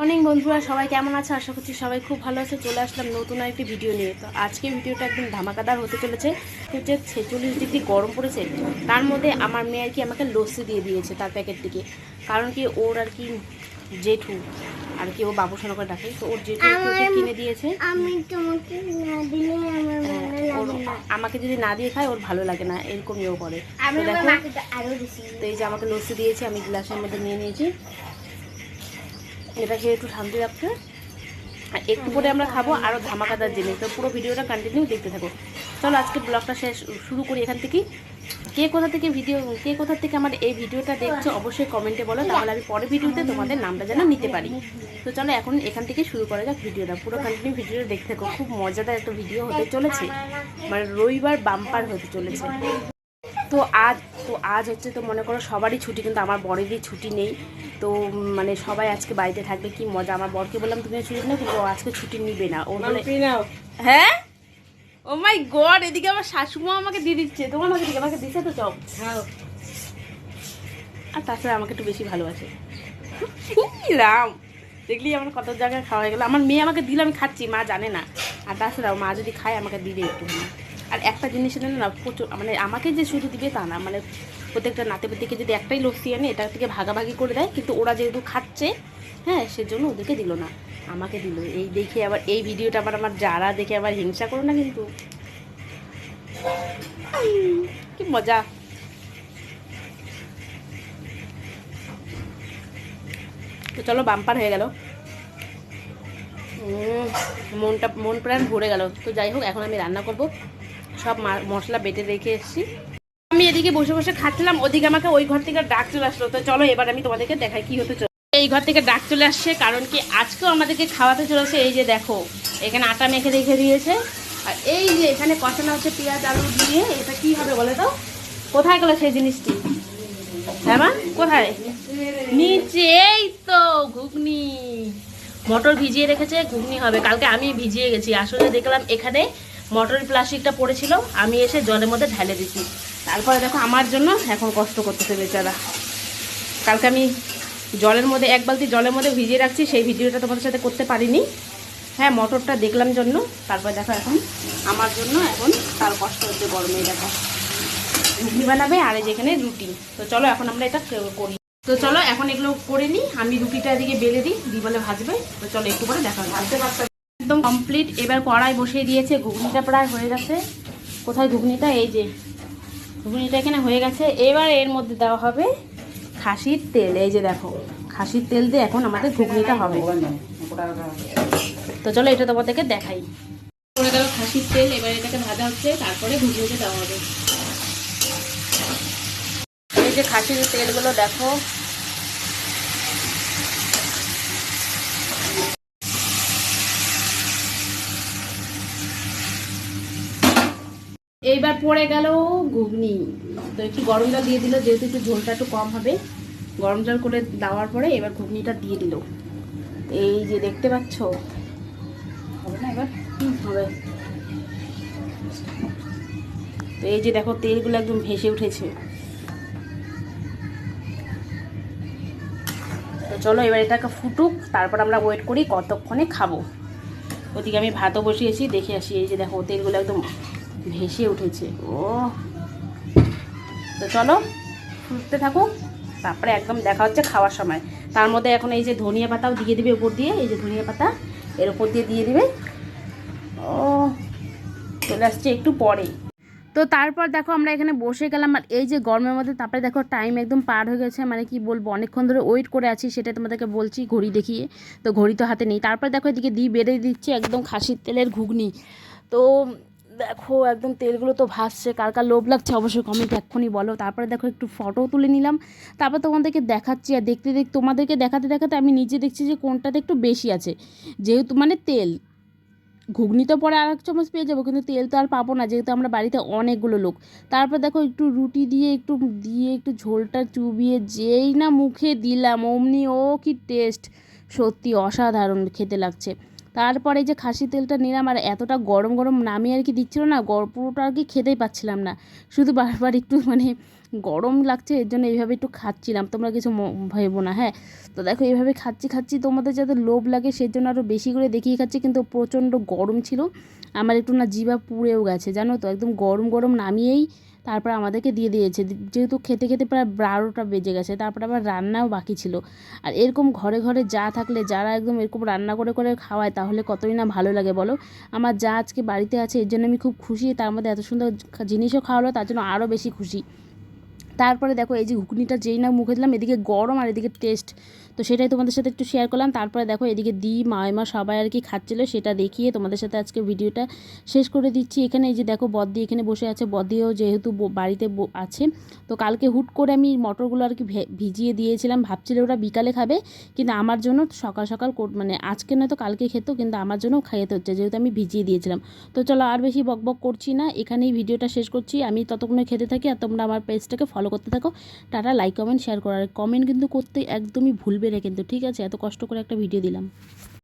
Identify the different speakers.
Speaker 1: Morning বন্ধুরা সবাই কেমন আছে? আশা করছি সবাই খুব ভালো আছে। চলে আসলাম নতুন একটি ভিডিও নিয়ে। তো আজকে ভিডিওটা একদম ধামাকাদার হতে চলেছে। যে ছেচল্লিশ ডিগ্রি গরম পড়েছে। তার মধ্যে আমার মেয়ে আর কি আমাকে লস্যি দিয়ে দিয়েছে তার প্যাকেট থেকে। কারণ কি ওর আর কি জেঠু আর কি ও বাবুসোনা করে ডাকে। তো ওর জেঠু কিনে দিয়েছে।
Speaker 2: আমি তোমাকে না দিলে আমার
Speaker 1: হ্যাঁ,
Speaker 2: ভালো লাগে না।
Speaker 1: আমাকে যদি না দিয়ে খায় ওর ভালো লাগে না। এরকমই ও করে। দেখো।
Speaker 2: তো
Speaker 1: এই যে আমাকে লস্যি দিয়েছে আমি গ্লাসের মধ্যে নিয়ে নিয়েছি। এটা খেয়ে একটু ঠান্ডা রাখতে আর একটু পরে আমরা খাব আরও ধামাকাদার জিনিস। তো পুরো ভিডিওটা কন্টিনিউ দেখতে থাকো। চলো আজকে ব্লগটা শেষ, শুরু করি এখান থেকেই। কে কোথা থেকে ভিডিও কে কোথা থেকে আমার এই ভিডিওটা দেখছ অবশ্যই কমেন্টে বলো, তাহলে আমি পরের ভিডিওতে তোমাদের নামটা যেন নিতে পারি। তো চলো এখন এখান থেকে শুরু করা যাক ভিডিওটা। পুরো কন্টিনিউ ভিডিওটা দেখতে থাকো, খুব মজাদার একটা ভিডিও হতে চলেছে। মানে রবিবার বাম্পার হতে চলেছে। তো আজ তো আজ হচ্ছে তো মনে করো সবারই ছুটি কিন্তু আমার বরেরই ছুটি নেই। তো মানে সবাই আজকে বাড়িতে থাকবে কি মজা। আমার বরকে বললাম তুমি ছুটি নেই কিন্তু ও আজকে ছুটি নিবে না। ও বলে হ্যাঁ? ও মাই গড এদিকে আমার শাশুমা আমাকে দিয়ে দিচ্ছে। তোমার আমাকে দিকে আমাকে দিচ্ছে তো চপ। আর তাছাড়া আমাকে একটু বেশি ভালোবাসে। রাম। দেখলি আমার কত জায়গায় খাওয়া হয়ে গেলো। আমার মেয়ে আমাকে দিলে আমি খাচ্ছি মা জানে না। আর তাছাড়াও মা যদি খায় আমাকে দিবে একটু আর একটা জিনিস এনে না, প্রচুর মানে আমাকে যে শুধু দিবে তা না মানে প্রত্যেকটা নাতে পুতিকে যদি একটাই লস্যি আনে, এটা থেকে ভাগাভাগি করে দেয়, কিন্তু ওরা যেহেতু খাচ্ছে হ্যাঁ সেজন্য ওদেরকে দিল না, আমাকে দিল। এই দেখে আবার, এই ভিডিওটা আবার আমার যারা দেখে আবার হিংসা করো না কিন্তু। কি মজা। তো চলো, বাম্পার হয়ে গেল। মনটা, মন প্রাণ ভরে গেল। তো যাই হোক, এখন আমি রান্না করব। সব মশলা বেটে রেখে এসেছি। আমি এদিকে বসে বসে খাচ্ছিলাম, ওদিকে আমাকে ওই ঘর থেকে ডাক চলে আসলো। তো চলো এবার আমি তোমাদেরকে দেখাই কি হতে চলে এই ঘর থেকে ডাক চলে আসছে কারণ কি আজকেও আমাদেরকে খাওয়াতে চলেছে। এই যে দেখো, এখানে আটা মেখে রেখে দিয়েছে। আর এই যে এখানে কষানো হচ্ছে পেঁয়াজ, আলু দিয়ে, এটা কি হবে বলে তো? কোথায় গেলো সেই জিনিসটি? হ্যাঁ কোথায়? নিচে এই তো ঘুগনি। মটর ভিজিয়ে রেখেছে, ঘুগনি হবে। কালকে আমি ভিজিয়ে গেছি। আসলে দেখলাম এখানে মটর প্লাস্টিকটা পড়েছিল, আমি এসে জলের মধ্যে ঢেলে দিচ্ছি তারপরে দেখো আমার জন্য এখন কষ্ট করতেছে বেচারা। কালকে আমি জলের মধ্যে, এক বালতি জলের মধ্যে ভিজিয়ে রাখছি, সেই ভিডিওটা তোমাদের সাথে করতে পারিনি। হ্যাঁ মটরটা দেখলাম জন্য, তারপর দেখো এখন আমার জন্য এখন তার কষ্ট হচ্ছে গরমে দেখো। ঘুগনি বানাবে আর এই যেখানে রুটি। তো চলো এখন আমরা এটা করি। তো চলো এখন এগুলো করে নিই, আমি রুটিটা এদিকে বেলে দিই দি বলে ভাজবে। তো চলো একটু পরে দেখা হবে। একদম কমপ্লিট এবার কড়াই বসিয়ে দিয়েছে, ঘুগনিটা প্রায় হয়ে গেছে। কোথায় ঘুগনিটা? এই যে, ঘুগনিটা এখানে হয়ে গেছে। এবার এর মধ্যে দেওয়া হবে খাসির তেল। এই যে দেখো, খাসির তেল দিয়ে এখন আমাদের ঘুগনিটা হবে। তো চলো এটা তোমাদেরকে দেখাই। খাসির তেল, এবার এটাকে ভাজা হচ্ছে, তারপরে ঘুগনিতে দেওয়া হবে। এই যে খাসির তেলগুলো দেখো এইবার পড়ে গেল ঘুগনি। তো একটু গরম জল দিয়ে দিল, যেহেতু একটু ঝোলটা একটু কম হবে। গরম জল করে দেওয়ার পরে এবার ঘুগনিটা দিয়ে দিল। এই যে দেখতে পাচ্ছ? হবে না এবার? হবে। তো এই যে দেখো, তেলগুলো একদম ভেসে উঠেছে। তো চলো এবার এটাকে ফুটুক, তারপর আমরা ওয়েট করি কতক্ষণে খাব। ওদিকে আমি ভাতও বসিয়েছি, দেখে আসি। এই যে দেখো, তেলগুলো একদম ভেসে উঠেছে। ও তো চলো, ফুটতে থাকুক, তারপরে একদম দেখা হচ্ছে খাওয়ার সময়। তার মধ্যে এখন এই যে ধনিয়া পাতাও দিয়ে দিবে উপর দিয়ে, এই যে ধনিয়া পাতা, এর উপর দিয়ে দিয়ে দিবে। ও চলে আসছে একটু পরে। তো তারপর দেখো আমরা এখানে বসে গেলাম, আর এই যে গরমের মধ্যে, তারপরে দেখো টাইম একদম পার হয়ে গেছে মানে কি বলব, অনেকক্ষণ ধরে ওয়েট করে আছি সেটা তোমাদেরকে বলছি, ঘড়ি দেখিয়ে তো ঘড়ি তো হাতে নেই। তারপর দেখো এদিকে দিয়ে বেড়ে দিচ্ছে একদম খাসির তেলের ঘুগনি। তো দেখো, একদম তেলগুলো তো ভাসছে, কার কার লোভ লাগছে অবশ্যই কমেন্ট এক্ষুনি বলো। তারপরে দেখো, একটু ফটো তুলে নিলাম। তারপর তোমাদেরকে দেখাচ্ছি আর দেখতে দেখতে, তোমাদেরকে দেখাতে দেখাতে আমি নিজে দেখছি যে কোনটাতে একটু বেশি আছে। যেহেতু মানে তেল, ঘুগনি তো পরে আর এক চামচ পেয়ে যাব, কিন্তু তেল তো আর পাবো না, যেহেতু আমরা বাড়িতে অনেকগুলো লোক। তারপর দেখো, একটু রুটি দিয়ে, একটু দিয়ে, একটু ঝোলটা চুবিয়ে যেই না মুখে দিলাম, অমনি, ও কি টেস্ট সত্যি অসাধারণ খেতে লাগছে। তারপরে যে খাসি তেলটা নিলাম আর এতটা গরম গরম নামিয়ে আর কি দিচ্ছিল না পুরোটা আর কি খেতেই পাচ্ছিলাম না। শুধু বারবার একটু মানে গরম লাগছে, এর জন্য এইভাবে একটু খাচ্ছিলাম। তোমরা কিছু ভেবো না হ্যাঁ? তো দেখো, এইভাবে খাচ্ছি খাচ্ছি, তোমাদের যাতে লোভ লাগে, সেই জন্য আরও বেশি করে দেখিয়ে খাচ্ছি, কিন্তু প্রচণ্ড গরম ছিল। আমার একটু না জিভা পুড়েও গেছে, জানো তো? একদম গরম গরম নামিয়েই তারপর আমাদেরকে দিয়ে দিয়েছে। যেহেতু খেতে খেতে প্রায় বারোটা বেজে গেছে, তারপর আবার রান্নাও বাকি ছিল। আর এরকম ঘরে ঘরে যা থাকলে, যারা একদম এরকম রান্না করে করে খাওয়ায়, তাহলে কতই না ভালো লাগে, বলো? আমার যা আজকে বাড়িতে আছে, এর জন্য আমি খুব খুশি, তার মধ্যে এত সুন্দর জিনিসও খাওয়ালো, তার জন্য আরও বেশি খুশি। তারপরে দেখো এই যে ঘুগনিটা যেই না মুখে দিলাম, এদিকে গরম আর এদিকে টেস্ট তো সেটাই তোমাদের সাথে একটু শেয়ার করলাম। তারপরে দেখো এদিকে দি মায়মা সবাই আর কি খাচ্ছিলো, সেটা দেখিয়ে তোমাদের সাথে আজকে ভিডিওটা শেষ করে দিচ্ছি। এখানে এই যে দেখো বদ্দি এখানে বসে আছে। বদ্দিও যেহেতু বাড়িতে আছে, তো কালকে হুট করে আমি মটরগুলো আর কি ভিজিয়ে দিয়েছিলাম। ভাবছিলে ওরা বিকালে খাবে, কিন্তু আমার জন্য সকাল সকাল মানে আজকে নয়তো কালকে খেতো, কিন্তু আমার জন্য খাইতে হচ্ছে, যেহেতু আমি ভিজিয়ে দিয়েছিলাম। তো চলো আর বেশি বক বক করছি না। এখানেই ভিডিওটা শেষ করছি। আমি ততক্ষণে খেতে থাকি আর তোমরা আমার পেজটাকে ফলো করতে থাকো। টাটা লাইক কমেন্ট শেয়ার করার কমেন্ট কিন্তু করতে একদমই ভুলবে না কিন্তু, ঠিক আছে? এত কষ্ট করে একটা ভিডিও দিলাম।